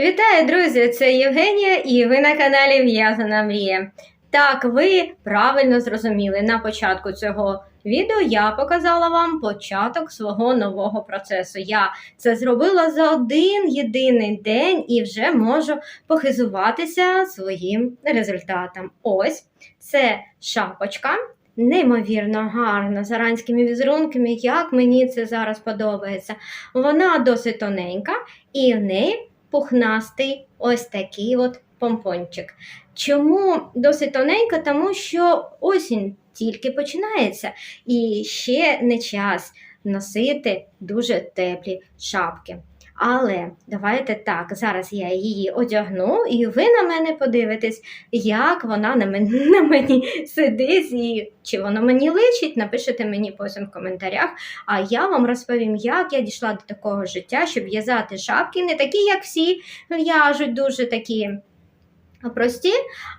Вітаю, друзі! Це Євгенія, і ви на каналі В'язана Мрія. Так, ви правильно зрозуміли. На початку цього відео я показала вам початок свого нового процесу. Я це зробила за один єдиний день і вже можу похизуватися своїм результатом. Ось це шапочка. Неймовірно гарно, з аранськими візерунками, як мені це зараз подобається. Вона досить тоненька, і в неї пухнастий ось такий от помпончик. Чому досить тоненько? Тому що осінь тільки починається, і ще не час носити дуже теплі шапки. Але давайте так, зараз я її одягну, і ви на мене подивитесь, як вона на мені, на мені сидить, і чи воно мені личить, напишите мені потім в коментарях. А я вам розповім, як я дійшла до такого життя, щоб в'язати шапки, не такі, як всі в'яжуть, дуже такі прості,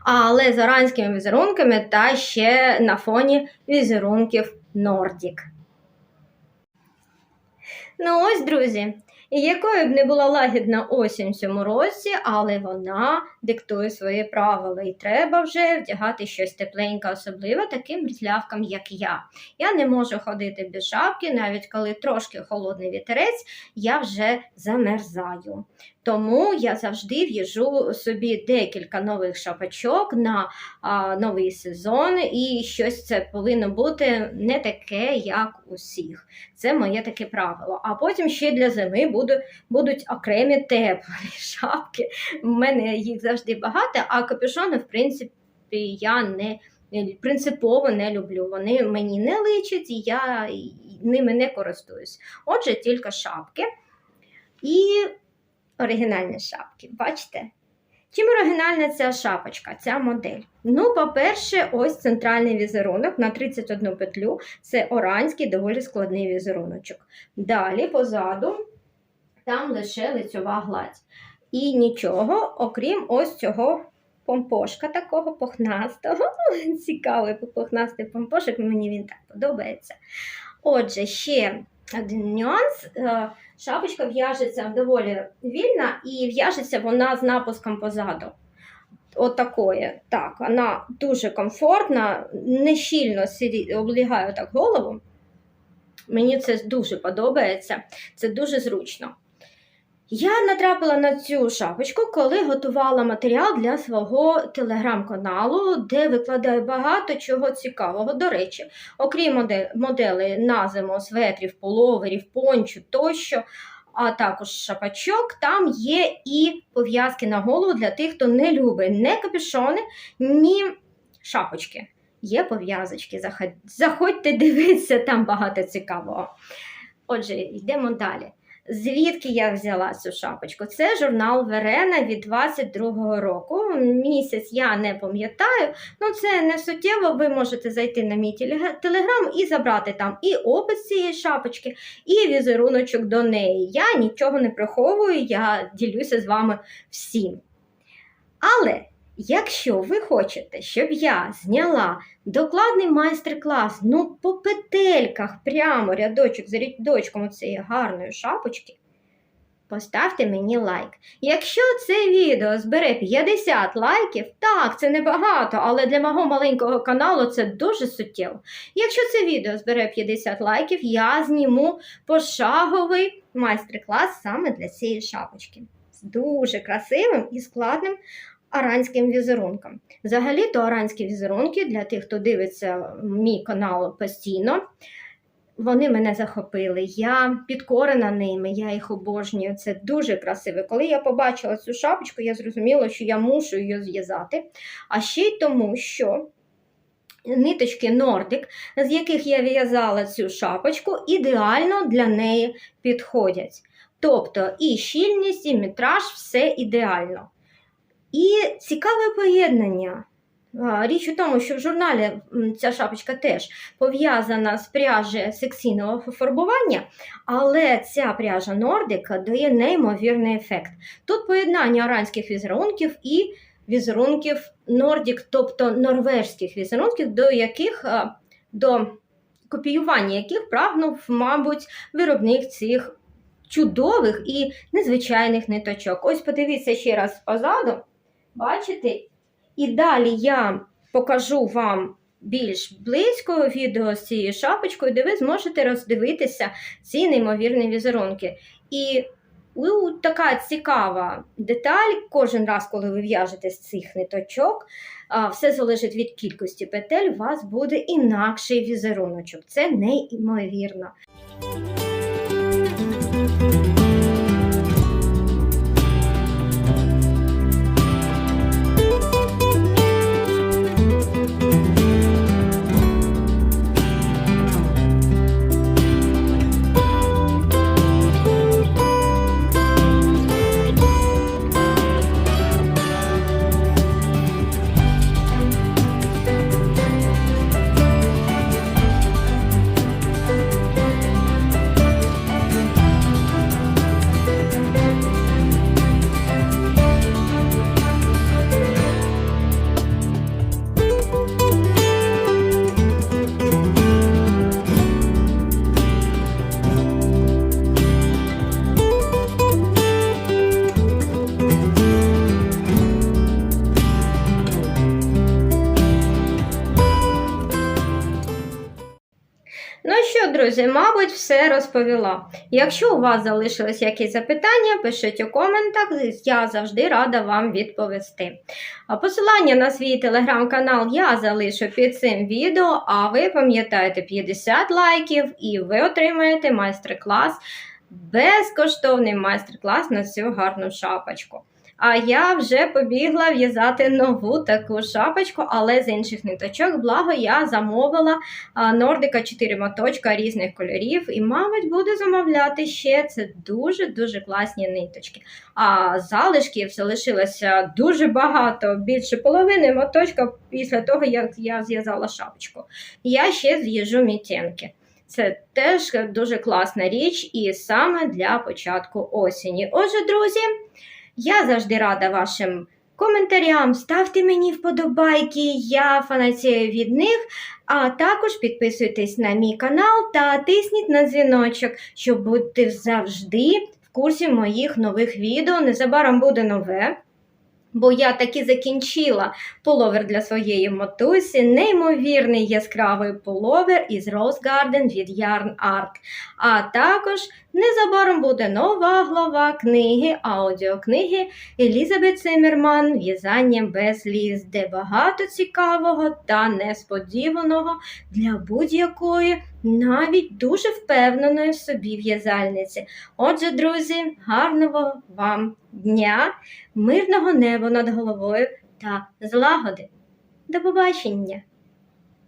але з оранськими візерунками та ще на фоні візерунків Нордік. Ну ось, друзі, і якою б не була лагідна осінь в цьому році, але вона диктує свої правила, і треба вже вдягати щось тепленьке, особливо таким різлявкам, як я. Я не можу ходити без шапки, навіть коли трошки холодний вітерець, я вже замерзаю. Тому я завжди в'яжу собі декілька нових шапочок на а, новий сезон, і щось це повинно бути не таке, як усіх. Це моє таке правило. А потім ще для зими буду, будуть окремі теплі шапки. У мене їх завжди багато, а капюшони, в принципі, я не принципово не люблю. Вони мені не личать, і я ними не користуюсь. Отже, тільки шапки. І оригінальні шапки. Бачите? Чим оригінальна ця шапочка, ця модель? Ну, по-перше, ось центральний візерунок на 31 петлю. Це оранський, доволі складний візеруночок. Далі, позаду, там лише лицьова гладь. І нічого, окрім ось цього помпошка такого пухнастого. Цікавий пухнастий помпошок, мені він так подобається. Отже, ще один нюанс. Е, Шапочка в'яжеться доволі вільна і в'яжеться вона з напуском позаду. От такої. Так, вона дуже комфортна, не щільно облягає так голову. Мені це дуже подобається, це дуже зручно. Я натрапила на цю шапочку, коли готувала матеріал для свого телеграм-каналу, де викладаю багато чого цікавого. До речі, окрім моделей на зиму, светрів, половерів, пончу тощо, а також шапочок, там є і пов'язки на голову для тих, хто не любить не капюшони, ні шапочки. Є пов'язочки. Заходьте, дивіться, там багато цікавого. Отже, йдемо далі. Звідки я взяла цю шапочку? Це журнал Верена від 22-го року. Місяць я не пам'ятаю, ну це не суттєво. Ви можете зайти на мій телеграм і забрати там і опис цієї шапочки, і візеруночок до неї. Я нічого не приховую, я ділюся з вами всім. Але Якщо ви хочете, щоб я зняла докладний майстер-клас, ну, по петельках, прямо рядочок за рядочком цієї гарної шапочки, поставте мені лайк. Якщо це відео збере 50 лайків, так, це небагато, але для мого маленького каналу це дуже суттєво. Якщо це відео збере 50 лайків, я зніму пошаговий майстер-клас саме для цієї шапочки. З дуже красивим і складним аранським візерункам. Взагалі, то аранські візерунки для тих, хто дивиться мій канал постійно. Вони мене захопили. Я підкорена ними, я їх обожнюю. Це дуже красиво. Коли я побачила цю шапочку, я зрозуміла, що я мушу її зв'язати. А ще й тому, що ниточки Nordic, з яких я в'язала цю шапочку, ідеально для неї підходять. Тобто і щільність, і метраж все ідеально. І цікаве поєднання Річ у тому, що в журналі ця шапочка теж пов'язана з пряжі секційного фарбування, але ця пряжа Nordic дає неймовірний ефект. Тут поєднання оранських візерунків і візерунків Nordic, тобто норвежських візерунків, до яких до копіювання яких прагнув, мабуть, виробник цих чудових і незвичайних ниточок. Ось подивіться ще раз позаду. Бачите? І далі я покажу вам більш близько відео з цією шапочкою, де ви зможете роздивитися ці неймовірні візерунки. І така цікава деталь, кожен раз, коли ви в'яжете з цих ниточок, все залежить від кількості петель, у вас буде інакший візеруночок. Це неймовірно. Що, мабуть, все розповіла. Якщо у вас залишились якісь запитання, пишіть у коментах, я завжди рада вам відповісти. А посилання на свій телеграм-канал я залишу під цим відео, а ви пам'ятаєте 50 лайків і ви отримаєте майстер-клас, безкоштовний майстер-клас на цю гарну шапочку. А я вже побігла в'язати нову таку шапочку, але з інших ниточок. Благо я замовила Нордика 4 моточка різних кольорів, і, мабуть, буду замовляти ще. Це дуже-дуже класні ниточки. А залишків залишилося дуже багато, більше половини моточка після того, як я зв'язала шапочку. Я ще з'їжджу мітенки. Це теж дуже класна річ, і саме для початку осені. Отже, друзі. Я завжди рада вашим коментарям. Ставте мені вподобайки, я фанатію від них. А також підписуйтесь на мій канал та тисніть на дзвіночок, щоб бути завжди в курсі моїх нових відео. Незабаром буде нове. Бо я таки закінчила половер для своєї мотусі, неймовірний яскравий половер із Rose Garden від Yarn Art. А також незабаром буде нова глава книги, аудіокниги Елізабет Циммерман В'язання без ліз, де багато цікавого та несподіваного для будь-якої, навіть дуже впевненої собі в'язальниці. Отже, друзі, гарного вам дня, мирного неба над головою та злагоди. До побачення!